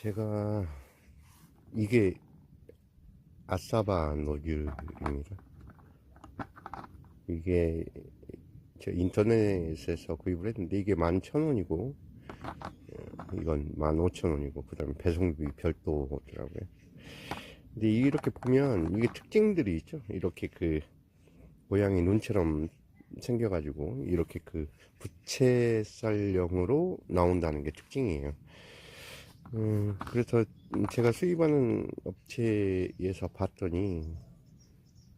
제가 이게 아사바 노즐입니다. 이게 저 인터넷에서 구입을 했는데 이게 11,000원이고 이건 15,000원이고 그 다음에 배송비 별도더라고요. 근데 이렇게 보면 이게 특징들이 있죠. 이렇게 그 고양이 눈처럼 생겨가지고 이렇게 그 부채살형으로 나온다는 게 특징이에요. 음, 그래서 제가 수입하는 업체에서 봤더니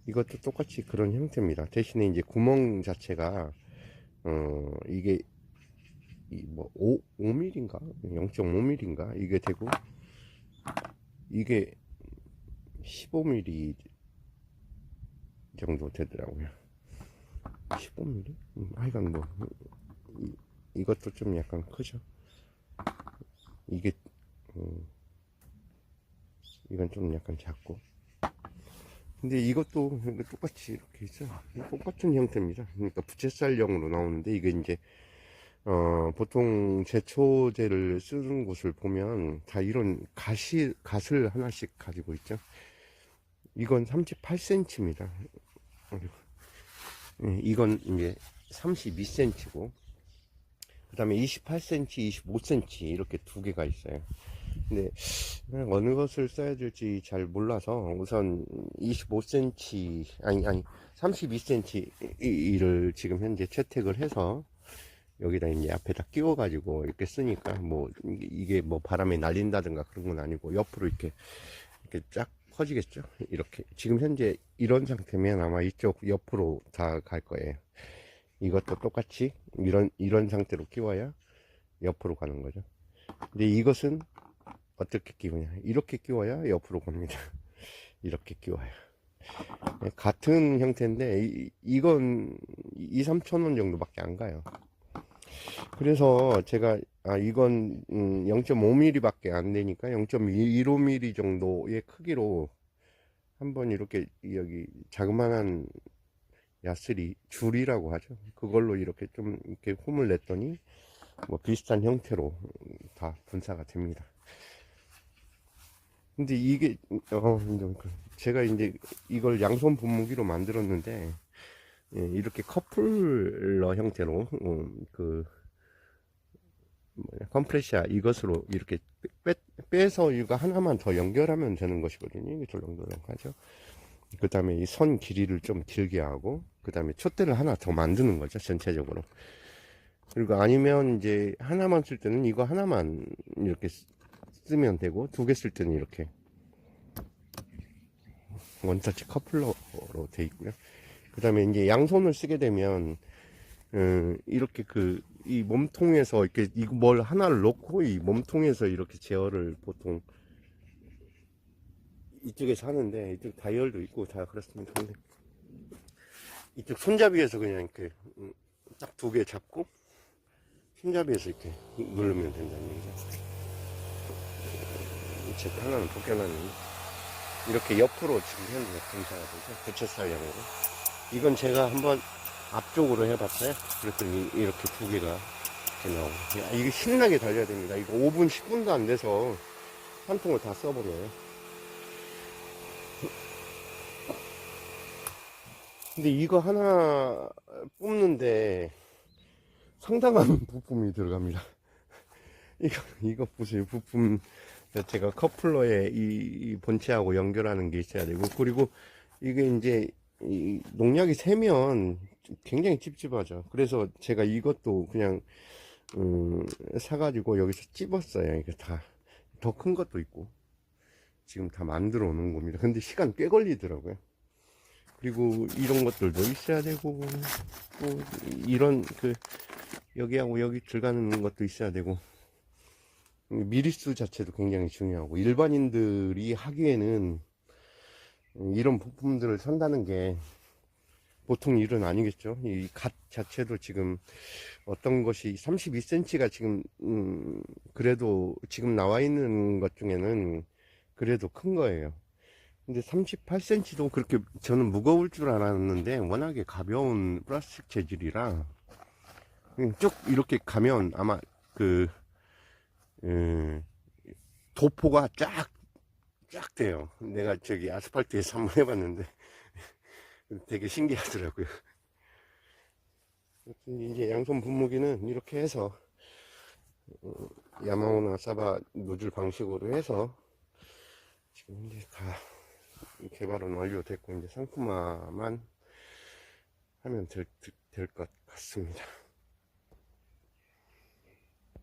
이것도 똑같이 그런 형태입니다. 대신에 이제 구멍 자체가 어 이게 이뭐 5, 5mm인가 0.5mm인가 이게 되고 이게 15mm 정도 되더라고요. 15mm? 음, 하여간 뭐 이, 이것도 좀 약간 크죠. 이게 음, 이건 좀 약간 작고. 근데 이것도 똑같이 이렇게 있어. 똑같은 형태입니다. 그러니까 부채살형으로 나오는데 이게 이제 어 보통 제초제를 쓰는 곳을 보면 다 이런 가시 갓을 하나씩 가지고 있죠. 이건 38cm입니다 이건 이제 32cm고 그 다음에 28cm, 25cm 이렇게 두 개가 있어요. 근데 어느 것을 써야 될지 잘 몰라서 우선 25cm 아니 아니 32cm를 지금 현재 채택을 해서 여기다 이제 앞에다 끼워 가지고 이렇게 쓰니까 뭐 이게 뭐 바람에 날린다든가 그런 건 아니고 옆으로 이렇게 이렇게 쫙 퍼지겠죠? 이렇게. 지금 현재 이런 상태면 아마 이쪽 옆으로 다 갈 거예요. 이것도 똑같이 이런 이런 상태로 끼워야 옆으로 가는 거죠. 근데 이것은 어떻게 끼우냐? 이렇게 끼워야 옆으로 갑니다. 이렇게 끼워야. 네, 같은 형태인데 이, 이건 2, 3천 원 정도밖에 안 가요. 그래서 제가 아 이건 음, 0.5mm밖에 안 되니까 0.15mm 정도의 크기로 한번 이렇게 여기 자그마한 야스리 줄이라고 하죠. 그걸로 이렇게 좀 이렇게 홈을 냈더니 뭐 비슷한 형태로 다 분사가 됩니다. 근데 이게 어 제가 이제 이걸 양손 분무기로 만들었는데 예, 이렇게 커플러 형태로 어, 그 뭐냐, 컴프레셔 이것으로 이렇게 빼, 빼서 이거 하나만 더 연결하면 되는 것이거든요. 이게 덜렁덜렁하죠. 그 다음에 이 선 길이를 좀 길게 하고 그 다음에 촛대를 하나 더 만드는 거죠 전체적으로 그리고 아니면 이제 하나만 쓸 때는 이거 하나만 이렇게 쓰면 되고 두 개 쓸 때는 이렇게 원터치 커플러로 돼 있고요 그 다음에 이제 양손을 쓰게 되면 음, 이렇게 그 이 몸통에서 이렇게 뭘 하나를 놓고 이 몸통에서 이렇게 제어를 보통 이쪽에서 하는데 이쪽 다이얼도 있고 다 그렇습니다. 근데 이쪽 손잡이에서 그냥 이렇게 음, 딱두 개 잡고 손잡이에서 이렇게 누르면 된다는 얘기죠. 제 하나는 벗겨놨는 이렇게 옆으로 지금 현재 분사가 되죠. 부채살형으로. 이건 제가 한번 앞쪽으로 해봤어요. 그랬더니 이렇게 두 개가 이렇게 나오고. 야, 이게 신나게 달려야 됩니다. 이거 5분, 10분도 안 돼서 한 통을 다 써버려요. 근데 이거 하나 뽑는데 상당한 부품이 들어갑니다. 이거, 이거 보세요. 부품 자체가 커플러에 이, 이 본체하고 연결하는 게 있어야 되고, 그리고 이게 이제 이 농약이 새면 굉장히 찝찝하죠. 그래서 제가 이것도 그냥, 음, 사가지고 여기서 찝었어요. 이게 다. 더 큰 것도 있고. 지금 다 만들어 놓은 겁니다. 근데 시간 꽤 걸리더라고요. 그리고 이런 것들도 있어야 되고 또 이런 그 여기하고 여기 들어가는 것도 있어야 되고 미리수 자체도 굉장히 중요하고 일반인들이 하기에는 이런 부품들을 산다는 게 보통 일은 아니겠죠. 이 갓 자체도 지금 어떤 것이 32cm가 지금 음 그래도 지금 나와 있는 것 중에는 그래도 큰 거예요. 근데 38cm도 그렇게 저는 무거울 줄 알았는데 워낙에 가벼운 플라스틱 재질이라 쭉 이렇게 가면 아마 그 음, 도포가 쫙, 쫙 돼요. 내가 저기 아스팔트에서 한번 해봤는데 되게 신기하더라고요. 이제 양손 분무기는 이렇게 해서 어, 야마오나 사바 노즐 방식으로 해서 지금 이제 다 개발은 완료됐고 이제 상품화만 하면 될 것 같습니다.